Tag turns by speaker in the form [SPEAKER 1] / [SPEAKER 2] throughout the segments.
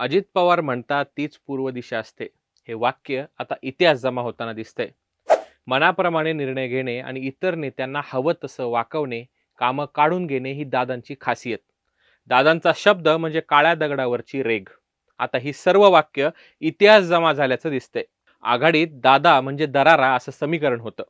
[SPEAKER 1] अजित पवार म्हणतात तीच पूर्व दिशा असते. हे वाक्य आता इतिहास जमा होताना दिसतंय. मनाप्रमाणे निर्णय घेणे आणि इतर नेत्यांना हवं तसं वाकवणे कामं काढून घेणे ही दादांची खासियत. दादांचा शब्द म्हणजे काळ्या दगडावरची रेघ. आता ही सर्व वाक्य इतिहास जमा झाल्याचं दिसतंय. आघाडीत दादा म्हणजे दरारा असं समीकरण होतं.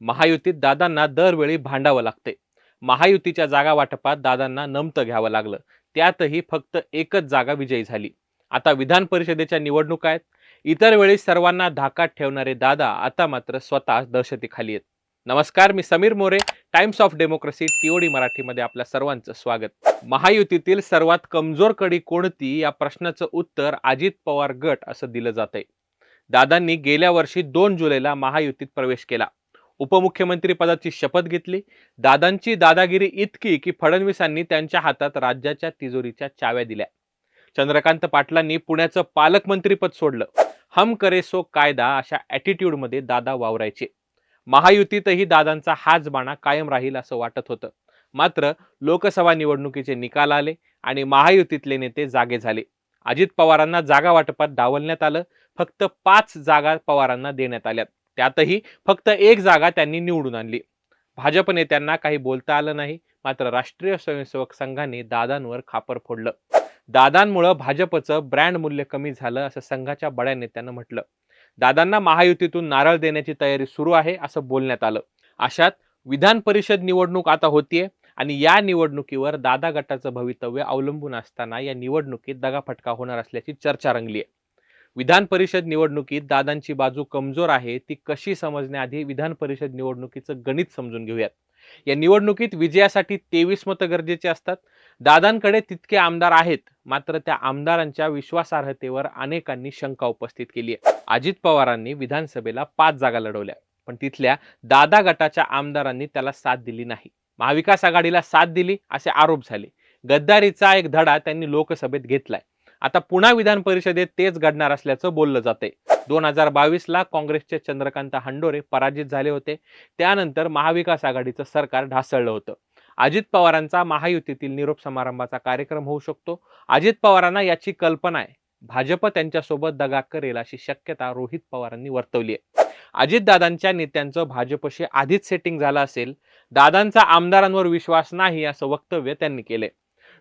[SPEAKER 1] महायुतीत दादांना दरवेळी भांडावं लागते महायुतीच्या जागा वाटपात दादांना नमतं घ्यावं लागलं. त्यातही फक्त एकच जागा विजयी झाली. आता विधान परिषदेच्या निवडणुका आहेत. इतर वेळी सर्वांना धाकात ठेवणारे दादा आता मात्र स्वतः दहशतीखाली आहेत. नमस्कार मी Sameer More times of democracy TOD मराठीमध्ये आपल्या सर्वांचं स्वागत. महायुतीतील सर्वात कमजोर कडी कोणती? या प्रश्नाचं उत्तर अजित पवार गट असं दिलं जातंय. दादांनी गेल्या वर्षी दोन जुलैला महायुतीत प्रवेश केला. उपमुख्यमंत्री पदाची शपथ घेतली. दादांची दादागिरी इतकी की फडणवीसांनी त्यांच्या हातात राज्याच्या तिजोरीच्या चाव्या दिल्या. चंद्रकांत पाटलांनी पुण्याचं पालकमंत्रीपद सोडलं. हम करे सो कायदा अशा ॲटिट्यूडमध्ये दादा वावरायचे. महायुतीतही दादांचा हाच बाणा कायम राहील असं वाटत होतं. मात्र लोकसभा निवडणुकीचे निकाल आले आणि महायुतीतले नेते जागे झाले. अजित पवारांना जागा वाटपात डावलण्यात आलं. फक्त पाच जागा पवारांना देण्यात आल्यात. त्यातही फक्त एक जागा त्यांनी निवडून आणली. भाजप नेत्यांना काही बोलता आलं नाही. मात्र राष्ट्रीय स्वयंसेवक संघाने दादांवर खापर फोडलं. दादांमुळं भाजपचं ब्रँड मूल्य कमी झालं असं संघाच्या बड्या नेत्यानं म्हटलं. दादांना महायुतीतून नारळ देण्याची तयारी सुरू आहे असं बोलण्यात आलं. अशात विधान परिषद निवडणूक आता होतीये आणि या निवडणुकीवर दादा गटाचं भवितव्य अवलंबून असताना या निवडणुकीत दगाफटका होणार असल्याची चर्चा रंगली आहे विधान परिषद निवडणुकीत दादांची बाजू कमजोर आहे ती कशी समजण्याआधी विधान परिषद निवडणुकीचं गणित समजून घेऊयात. या निवडणुकीत विजयासाठी तेवीस मतं गरजेचे असतात. दादांकडे तितके आमदार आहेत मात्र त्या आमदारांच्या विश्वासार्हतेवर अनेकांनी शंका उपस्थित केली आहे. अजित पवारांनी विधानसभेला पाच जागा लढवल्या पण तिथल्या दादा गटाच्या आमदारांनी त्याला साथ दिली नाही. महाविकास आघाडीला साथ दिली असे आरोप झाले. गद्दारीचा एक धडा त्यांनी लोकसभेत घेतलाय. आता पुन्हा विधान परिषदेत तेच घडणार असल्याचं बोललं जाते दोन हजार बावीसला काँग्रेसचे चंद्रकांत हंडोरे पराजित झाले होते. त्यानंतर महाविकास आघाडीचं सरकार ढासळलं होतं. अजित पवारांचा महायुतीतील निरोप समारंभाचा कार्यक्रम होऊ शकतो. अजित पवारांना याची कल्पना आहे. भाजप त्यांच्यासोबत दगा करेल अशी शक्यता रोहित पवारांनी वर्तवली आहे. अजितदादांच्या नेत्यांचं भाजपशी आधीच सेटिंग झालं असेल दादांचा आमदारांवर विश्वास नाही असं वक्तव्य त्यांनी केले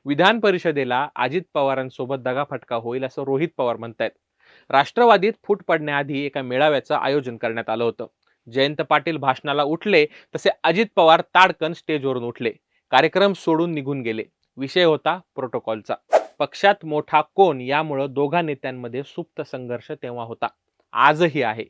[SPEAKER 1] विधान परिषदेला अजित पवारांसोबत दगाफटका होईल असं रोहित पवार म्हणतायत. राष्ट्रवादीत फूट पडण्याआधी एका मेळाव्याचं आयोजन करण्यात आलं होतं. जयंत पाटील भाषणाला उठले तसे अजित पवार ताडकन स्टेजवरून उठले. कार्यक्रम सोडून निघून गेले. विषय होता प्रोटोकॉलचा. पक्षात मोठा कोण यामुळं दोघा नेत्यांमध्ये सुप्त संघर्ष तेव्हा होता. आजही आहे.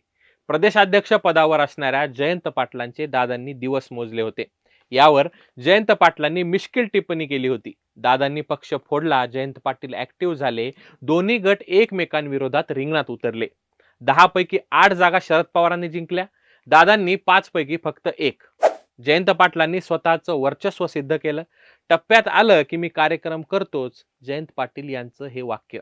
[SPEAKER 1] प्रदेशाध्यक्ष पदावर असणाऱ्या जयंत पाटलांचे दादांनी दिवस मोजले होते. यावर जयंत पाटलांनी मिश्किल टिप्पणी केली होती. दादांनी पक्ष फोडला जयंत पाटील ऍक्टिव्ह झाले दोन्ही गट एकमेकांविरोधात रिंगणात उतरले. दहा पैकी आठ जागा शरद पवारांनी जिंकल्या दादांनी पाच पैकी फक्त एक. जयंत पाटलांनी स्वतःचं वर्चस्व सिद्ध केलं. टप्प्यात आलं की मी कार्यक्रम करतोच जयंत पाटील यांचं हे वाक्य.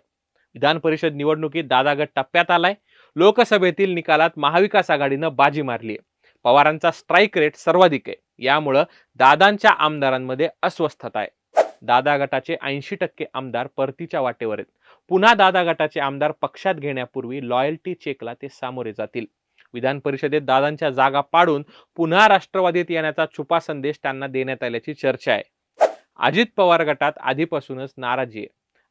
[SPEAKER 1] विधान परिषद निवडणुकीत दादा गट टप्प्यात आलाय. लोकसभेतील निकालात महाविकास आघाडीनं बाजी मारली आहे पवारांचा स्ट्राईक रेट सर्वाधिक आहे. यामुळं दादांच्या आमदारांमध्ये अस्वस्थता आहे. दादा गटाचे ऐंशी टक्के आमदार परतीच्या वाटेवर आहेत. पुन्हा दादा गटाचे आमदार पक्षात घेण्यापूर्वी लॉयल्टी चेकला ते सामोरे जातील. विधान परिषदेत दादांच्या जागा पाडून पुन्हा राष्ट्रवादीत येण्याचा छुपा संदेश त्यांना देण्यात आल्याची चर्चा आहे. अजित पवार गटात आधीपासूनच नाराजी आहे.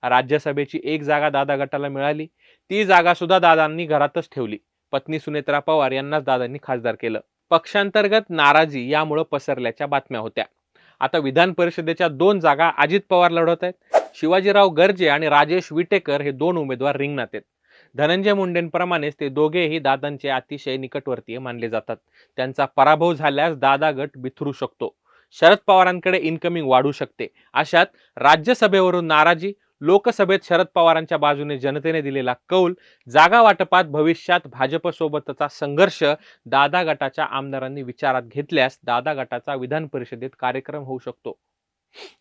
[SPEAKER 1] राज्यसभेची एक जागा दादा गटाला मिळाली. ती जागा सुद्धा दादांनी घरातच ठेवली. पत्नी सुनेत्रा पवार यांनाच दादांनी खासदार केलं. पक्षांतर्गत नाराजी यामुळे पसरल्याच्या बातम्या होत्या. आता विधान परिषदेच्या दोन जागा अजित पवार लढवत आहेत. शिवाजीराव गर्जे आणि राजेश विटेकर हे दोन उमेदवार रिंगणात आहेत. धनंजय मुंडेंप्रमाणेच ते दोघेही दादांचे अतिशय निकटवर्तीय मानले जातात. त्यांचा पराभव झाल्यास दादा गट बिथरू शकतो. शरद पवारांकडे इन्कमिंग वाढू शकते. अशात राज्यसभेवरून नाराजी लोकसभेत शरद पवारांच्या बाजूने जनतेने दिलेला कौल जागा वाटपात भविष्यात भाजपसोबतचा संघर्ष दादा गटाच्या आमदारांनी विचारात घेतल्यास दादा गटाचा विधान परिषदेत कार्यक्रम होऊ शकतो.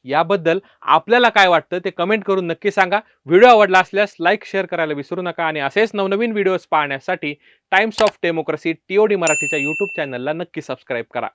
[SPEAKER 1] याबद्दल आपल्याला काय वाटतं ते कमेंट करून नक्की सांगा. व्हिडिओ आवडला असल्यास लाईक शेअर करायला विसरू नका आणि असेच नवनवीन व्हिडिओज पाहण्यासाठी टाइम्स ऑफ डेमोक्रेसी टीओडी मराठीच्या यूट्यूब चॅनलला नक्की सबस्क्राईब करा.